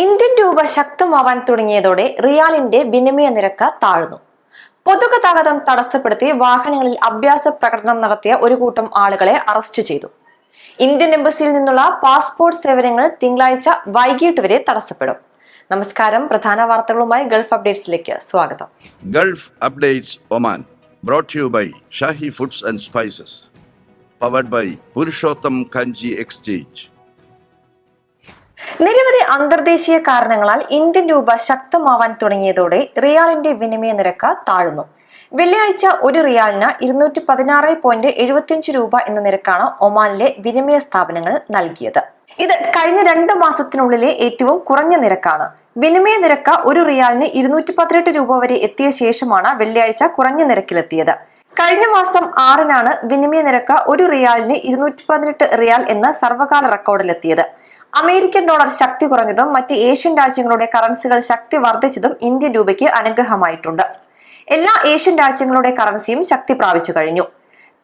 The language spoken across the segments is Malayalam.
ഇന്ത്യൻ രൂപ ശക്തമാവാൻ തുടങ്ങിയതോടെ റിയാലിന്റെ വിനിമയ നിരക്ക് താഴ്ന്നു. പൊതുഗതാഗതം തടസ്സപ്പെടുത്തി വാഹനങ്ങളിൽ അഭ്യാസ പ്രകടനം നടത്തിയ ഒരു കൂട്ടം ആളുകളെ അറസ്റ്റ് ചെയ്തു. ഇന്ത്യൻ എംബസിയിൽ നിന്നുള്ള പാസ്പോർട്ട് സേവനങ്ങൾ തിങ്കളാഴ്ച വൈകിട്ട് വരെ തടസ്സപ്പെടും. നമസ്കാരം. പ്രധാന വാർത്തകളുമായി ഗൾഫ് അപ്ഡേറ്റ്സിലേക്ക് സ്വാഗതം. Gulf updates Oman brought you by Shahi foods and spices powered by Purushottam Kanji exchange. നിരവധി അന്തർദേശീയ കാരണങ്ങളാൽ ഇന്ത്യൻ രൂപ ശക്തമാവാൻ തുടങ്ങിയതോടെ റിയാലിന്റെ വിനിമയ നിരക്ക് താഴ്ന്നു. വെള്ളിയാഴ്ച ഒരു റിയാലിന് ഇരുന്നൂറ്റി പതിനാറ് പോയിന്റ് എഴുപത്തിയഞ്ച് രൂപ എന്ന നിരക്കാണ് ഒമാനിലെ വിനിമയ സ്ഥാപനങ്ങൾ നൽകിയത്. ഇത് കഴിഞ്ഞ രണ്ട് മാസത്തിനുള്ളിലെ ഏറ്റവും കുറഞ്ഞ നിരക്കാണ്. വിനിമയ നിരക്ക് ഒരു റിയാലിന് ഇരുന്നൂറ്റി പതിനെട്ട് രൂപ വരെ എത്തിയ ശേഷമാണ് വെള്ളിയാഴ്ച കുറഞ്ഞ നിരക്കിലെത്തിയത്. കഴിഞ്ഞ മാസം ആറിനാണ് വിനിമയ നിരക്ക് ഒരു റിയാലിന് ഇരുന്നൂറ്റി പതിനെട്ട് റിയാൽ എന്ന സർവകാല റെക്കോർഡിലെത്തിയത്. അമേരിക്കൻ ഡോളർ ശക്തി കുറഞ്ഞതും മറ്റ് ഏഷ്യൻ രാജ്യങ്ങളുടെ കറൻസികൾ ശക്തി വർദ്ധിച്ചതും ഇന്ത്യൻ രൂപയ്ക്ക് അനുഗ്രഹമായിട്ടുണ്ട്. എല്ലാ ഏഷ്യൻ രാജ്യങ്ങളുടെ കറൻസിയും ശക്തി പ്രാപിച്ചു കഴിഞ്ഞു.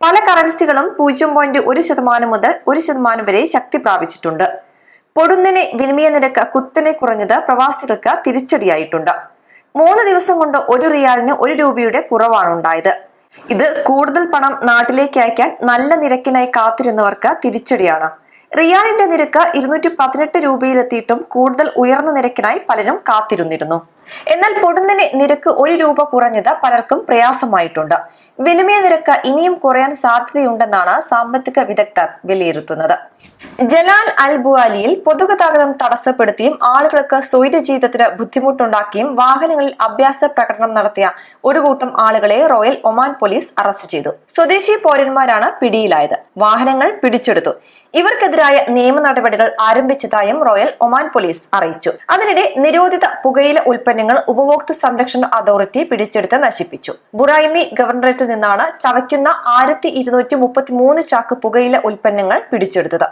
പല കറൻസികളും പൂജ്യം പോയിന്റ് ഒരു ശതമാനം മുതൽ ഒരു ശതമാനം വരെ ശക്തി പ്രാപിച്ചിട്ടുണ്ട്. പൊടുന്നിനെ വിനിമയ നിരക്ക് കുത്തനെ കുറഞ്ഞത് പ്രവാസികൾക്ക് തിരിച്ചടിയായിട്ടുണ്ട്. മൂന്ന് ദിവസം കൊണ്ട് ഒരു റിയാലിന് ഒരു രൂപയുടെ കുറവാണ് ഉണ്ടായത്. ഇത് കൂടുതൽ പണം നാട്ടിലേക്ക് അയക്കാൻ നല്ല നിരക്കിനായി കാത്തിരുന്നവർക്ക് തിരിച്ചടിയാണ്. റിയാലിന്റെ നിരക്ക് ഇരുന്നൂറ്റി പതിനെട്ട് രൂപയിലെത്തിയിട്ടും കൂടുതൽ ഉയർന്ന നിരക്കിനായി പലരും കാത്തിരുന്നിരുന്നു. എന്നാൽ പൊടുന്നനെ നിരക്ക് ഒരു രൂപ കുറഞ്ഞത് പലർക്കും പ്രയാസമായിട്ടുണ്ട്. വിനിമയ നിരക്ക് ഇനിയും കുറയാൻ സാധ്യതയുണ്ടെന്നാണ് സാമ്പത്തിക വിദഗ്ധർ വിലയിരുത്തുന്നത്. ജലാൽ അൽ ബുവാലിയിൽ പൊതുഗതാഗതം തടസ്സപ്പെടുത്തിയും ആളുകൾക്ക് സ്വൈര്യ ജീവിതത്തിന് ബുദ്ധിമുട്ടുണ്ടാക്കിയും വാഹനങ്ങളിൽ അഭ്യാസ പ്രകടനം നടത്തിയ ഒരു കൂട്ടം ആളുകളെ റോയൽ ഒമാൻ പോലീസ് അറസ്റ്റ് ചെയ്തു. സ്വദേശി പൗരന്മാരാണ് പിടിയിലായത്. വാഹനങ്ങൾ പിടിച്ചെടുത്തു. ഇവർക്കെതിരായ നിയമ നടപടികൾ ആരംഭിച്ചതായും റോയൽ ഒമാൻ പോലീസ് അറിയിച്ചു. അതിനിടെ നിരോധിത പുകയില ഉൽപ്പന്നങ്ങൾ ഉപഭോക്തൃ സംരക്ഷണ അതോറിറ്റി പിടിച്ചെടുത്ത് നശിപ്പിച്ചു. ബുറൈമി ഗവർണറേറ്റിൽ നിന്നാണ് ചവയ്ക്കുന്ന ആയിരത്തി ചാക്ക് പുകയില ഉൽപ്പന്നങ്ങൾ പിടിച്ചെടുത്തത്.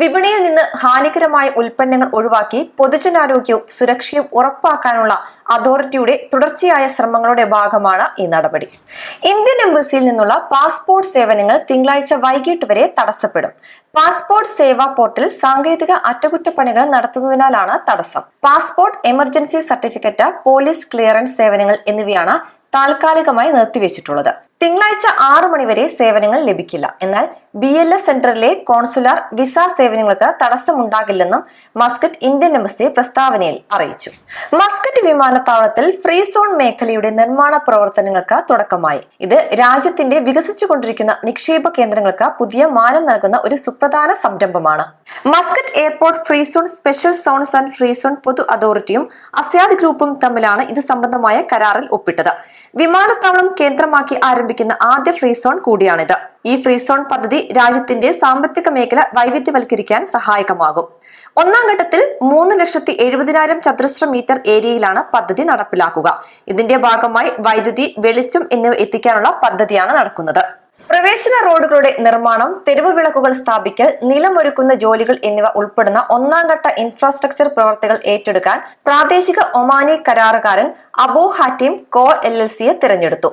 വിപണിയിൽ നിന്ന് ഹാനികരമായ ഉൽപ്പന്നങ്ങൾ ഒഴിവാക്കി പൊതുജനാരോഗ്യവും സുരക്ഷയും ഉറപ്പാക്കാനുള്ള അതോറിറ്റിയുടെ തുടർച്ചയായ ശ്രമങ്ങളുടെ ഭാഗമാണ് ഈ നടപടി. ഇന്ത്യൻ എംബസിയിൽ നിന്നുള്ള പാസ്പോർട്ട് സേവനങ്ങൾ തിങ്കളാഴ്ച വൈകിട്ട് വരെ തടസ്സപ്പെടും. പാസ്പോർട്ട് സേവാ പോർട്ടൽ സാങ്കേതിക അറ്റകുറ്റപ്പണികൾ നടത്തുന്നതിനാലാണ് തടസ്സം. Passport emergency certificate police clearance സേവനങ്ങൾ എന്നിവയാണ് താൽക്കാലികമായി നിർത്തിവെച്ചിട്ടുള്ളത്. തിങ്കളാഴ്ച ആറു മണിവരെ സേവനങ്ങൾ ലഭിക്കില്ല. എന്നാൽ ബി എൽ എസ് സെന്ററിലെ കോൺസുലാർ വിസ സേവനങ്ങൾക്ക് തടസ്സമുണ്ടാകില്ലെന്നും മസ്കറ്റ് ഇന്ത്യൻ എംബസി പ്രസ്താവനയിൽ അറിയിച്ചു. മസ്കറ്റ് വിമാനത്താവളത്തിൽ ഫ്രീ സോൺ മേഖലയുടെ നിർമ്മാണ പ്രവർത്തനങ്ങൾക്ക് തുടക്കമായി. ഇത് രാജ്യത്തിന്റെ വികസിച്ചുകൊണ്ടിരിക്കുന്ന നിക്ഷേപ കേന്ദ്രങ്ങൾക്ക് പുതിയ മാനം നൽകുന്ന ഒരു സുപ്രധാന സംരംഭമാണ്. Muscat airport free zone special zones and free zone പൊതു അതോറിറ്റിയും അസ്യാദ് ഗ്രൂപ്പും തമ്മിലാണ് ഇത് സംബന്ധമായ കരാറിൽ ഒപ്പിട്ടത്. വിമാനത്താവളം കേന്ദ്രമാക്കി ആരംഭിക്കുന്ന ആദ്യ ഫ്രീ സോൺ കൂടിയാണിത്. ഈ ഫ്രീ സോൺ പദ്ധതി രാജ്യത്തിന്റെ സാമ്പത്തിക മേഖല വൈവിധ്യവൽക്കരിക്കാൻ സഹായകമാകും. ഒന്നാം ഘട്ടത്തിൽ മൂന്ന് ലക്ഷത്തി എഴുപതിനായിരം ചതുരശ്ര മീറ്റർ ഏരിയയിലാണ് പദ്ധതി നടപ്പിലാക്കുക. ഇതിന്റെ ഭാഗമായി വൈദ്യുതി വെളിച്ചം എന്നിവ എത്തിക്കാനുള്ള പദ്ധതിയാണ് നടക്കുന്നത്. പ്രവേശന റോഡുകളുടെ നിർമ്മാണം തെരുവ് വിളക്കുകൾ സ്ഥാപിക്കൽ നിലമൊരുക്കുന്ന ജോലികൾ എന്നിവ ഉൾപ്പെടുന്ന ഒന്നാം ഘട്ട ഇൻഫ്രാസ്ട്രക്ചർ പ്രവർത്തികൾ ഏറ്റെടുക്കാൻ പ്രാദേശിക ഒമാനി കരാറുകാരൻ അബോ ഹാറ്റിം കോ എൽ എൽ സിയെ തിരഞ്ഞെടുത്തു.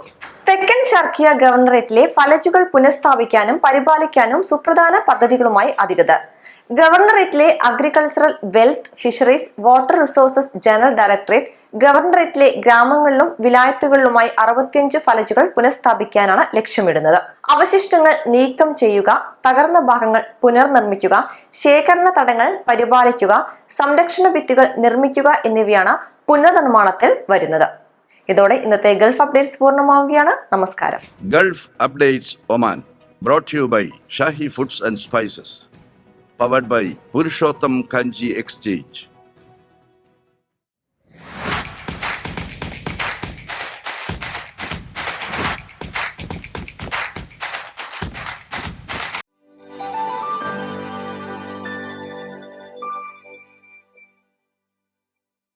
തെക്കൻ ഷർക്കിയ ഗവർണറേറ്റിലെ ഫലജുകൾ പുനഃസ്ഥാപിക്കാനും പരിപാലിക്കാനും സുപ്രധാന പദ്ധതികളുമായി അധികൃതർ. ഗവർണറേറ്റിലെ agricultural wealth fisheries water resources general directorate ഗവർണറേറ്റിലെ ഗ്രാമങ്ങളിലും വിലായത്തുകളിലുമായി അറുപത്തിയഞ്ച് ഫലജുകൾ പുനഃസ്ഥാപിക്കാനാണ് ലക്ഷ്യമിടുന്നത്. അവശിഷ്ടങ്ങൾ നീക്കം ചെയ്യുക തകർന്ന ഭാഗങ്ങൾ പുനർനിർമ്മിക്കുക ശേഖരണ തടങ്ങൾ പരിപാലിക്കുക സംരക്ഷണ ഭിത്തികൾ നിർമ്മിക്കുക എന്നിവയാണ് പുനർനിർമ്മാണത്തിൽ വരുന്നത്. ഇതോടെ ഇന്നത്തെ ഗൾഫ് അപ്ഡേറ്റ്സ് പൂർണമാവുകയാണ്. നമസ്കാരം. Gulf updates Oman brought you by Shahi foods and spices powered by Purushottam Kanji exchange